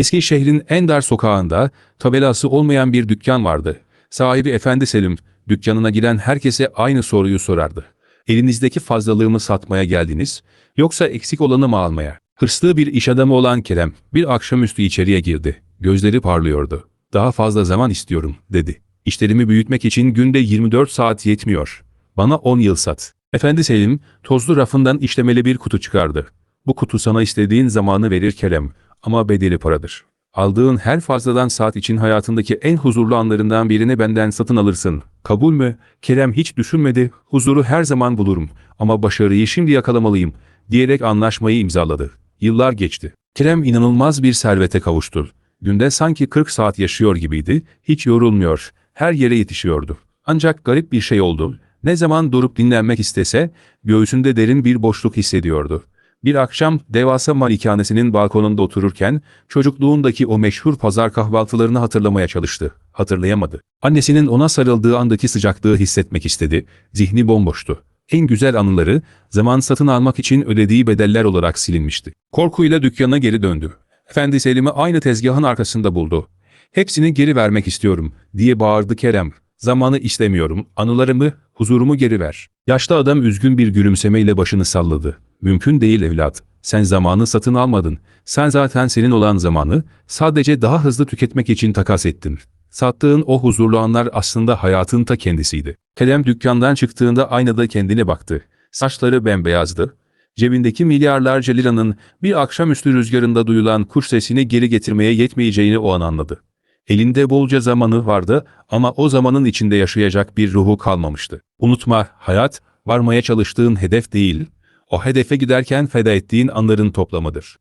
Eski şehrin en dar sokağında tabelası olmayan bir dükkan vardı. Sahibi Efendi Selim, dükkanına giren herkese aynı soruyu sorardı. Elinizdeki fazlalığımı satmaya geldiniz, yoksa eksik olanı mı almaya? Hırslı bir iş adamı olan Kerem, bir akşamüstü içeriye girdi. Gözleri parlıyordu. Daha fazla zaman istiyorum, dedi. İşlerimi büyütmek için günde 24 saat yetmiyor. Bana 10 yıl sat. Efendi Selim, tozlu rafından işlemeli bir kutu çıkardı. Bu kutu sana istediğin zamanı verir Kerem ama bedeli paradır. Aldığın her fazladan saat için hayatındaki en huzurlu anlarından birini benden satın alırsın. Kabul mü? Kerem hiç düşünmedi. Huzuru her zaman bulurum ama başarıyı şimdi yakalamalıyım diyerek anlaşmayı imzaladı. Yıllar geçti. Kerem inanılmaz bir servete kavuştu. Günde sanki 40 saat yaşıyor gibiydi, hiç yorulmuyor, her yere yetişiyordu. Ancak garip bir şey oldu. Ne zaman durup dinlenmek istese, göğsünde derin bir boşluk hissediyordu. Bir akşam devasa malikanesinin balkonunda otururken çocukluğundaki o meşhur pazar kahvaltılarını hatırlamaya çalıştı. Hatırlayamadı. Annesinin ona sarıldığı andaki sıcaklığı hissetmek istedi. Zihni bomboştu. En güzel anıları zaman satın almak için ödediği bedeller olarak silinmişti. Korkuyla dükkana geri döndü. Efendi Selim'i aynı tezgahın arkasında buldu. Hepsini geri vermek istiyorum diye bağırdı Kerem. Zamanı istemiyorum, anılarımı, huzurumu geri ver. Yaşlı adam üzgün bir gülümsemeyle başını salladı. Mümkün değil evlat. Sen zamanı satın almadın. Sen zaten senin olan zamanı sadece daha hızlı tüketmek için takas ettin. Sattığın o huzurlu anlar aslında hayatın ta kendisiydi. Kerem dükkandan çıktığında aynada kendine baktı. Saçları bembeyazdı. Cebindeki milyarlarca liranın bir akşamüstü rüzgarında duyulan kuş sesini geri getirmeye yetmeyeceğini o an anladı. Elinde bolca zamanı vardı ama o zamanın içinde yaşayacak bir ruhu kalmamıştı. Unutma, hayat, varmaya çalıştığın hedef değil, o hedefe giderken feda ettiğin anların toplamıdır.